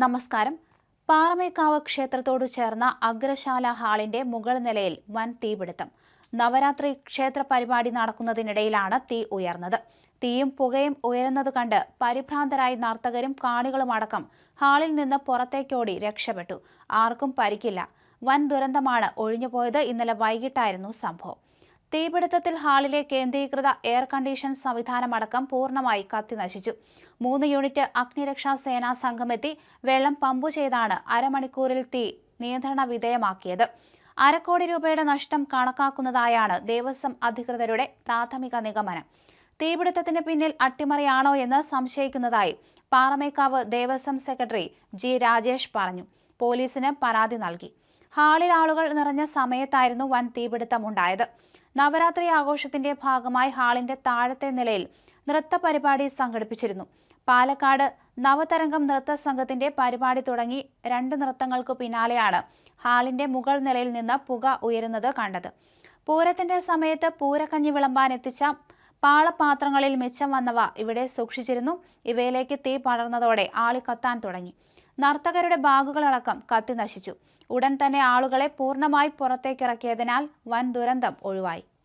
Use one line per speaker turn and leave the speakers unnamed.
നമസ്കാരം. പാറമേക്കാവ് ക്ഷേത്രത്തോടു ചേർന്ന അഗ്രശാല ഹാളിന്റെ മുകൾ നിലയിൽ വൻ തീപിടുത്തം. നവരാത്രി ക്ഷേത്ര പരിപാടി നടക്കുന്നതിനിടയിലാണ് തീ ഉയർന്നത്. തീയും പുകയും ഉയരുന്നത് കണ്ട് പരിഭ്രാന്തരായി നർത്തകരും കാണികളുമടക്കം ഹാളിൽ നിന്ന് പുറത്തേക്കോടി രക്ഷപ്പെട്ടു. ആർക്കും പരിക്കില്ല. വൻ ദുരന്തമാണ് ഒഴിഞ്ഞുപോയത് ഇന്നലെ വൈകിട്ടായിരുന്നു സംഭവം. തീപിടുത്തത്തിൽ ഹാളിലെ കേന്ദ്രീകൃത എയർ കണ്ടീഷൻ സംവിധാനമടക്കം പൂർണമായി കത്തിനശിച്ചു. മൂന്ന് യൂണിറ്റ് അഗ്നിരക്ഷാ സേനാ സംഘമെത്തി വെള്ളം പമ്പു ചെയ്താണ് അരമണിക്കൂറിൽ തീ നിയന്ത്രണ വിധേയമാക്കിയത്. അരക്കോടി രൂപയുടെ നഷ്ടം കണക്കാക്കുന്നതായാണ് ദേവസ്വം അധികൃതരുടെ പ്രാഥമിക നിഗമനം. തീപിടുത്തത്തിന് പിന്നിൽ അട്ടിമറിയാണോ എന്ന് സംശയിക്കുന്നതായി പാറമേക്കാവ് ദേവസ്വം സെക്രട്ടറി ജി രാജേഷ് പറഞ്ഞു. പോലീസിന് പരാതി നൽകി. ഹാളിൽ ആളുകൾ നിറഞ്ഞ സമയത്തായിരുന്നു വൻ തീപിടുത്തമുണ്ടായത് നവരാത്രി ആഘോഷത്തിന്റെ ഭാഗമായി ഹാളിന്റെ താഴത്തെ നിലയിൽ നൃത്ത പരിപാടി സംഘടിപ്പിച്ചിരുന്നു. പാലക്കാട് നവതരംഗം നൃത്ത സംഘത്തിന്റെ പരിപാടി തുടങ്ങി രണ്ട് നൃത്തങ്ങൾക്കു പിന്നാലെയാണ് ഹാളിന്റെ മുകൾ നിലയിൽ നിന്ന് പുക ഉയരുന്നത് കണ്ടത്. പൂരത്തിന്റെ സമയത്ത് പൂരക്കഞ്ഞി വിളമ്പാൻ എത്തിച്ച പാളപാത്രങ്ങളിൽ മിച്ചം വന്നവ ഇവിടെ സൂക്ഷിച്ചിരുന്നു. ഇവയിലേക്ക് തീ പടർന്നതോടെ ആളിക്കത്താൻ കത്താൻ തുടങ്ങി. നർത്തകരുടെ ബാഗുകളടക്കം കത്തി നശിച്ചു ഉടൻ തന്നെ ആളുകളെ പൂർണമായി പുറത്തേക്കിറക്കിയതിനാൽ വൻ ദുരന്തം ഒഴിവായി.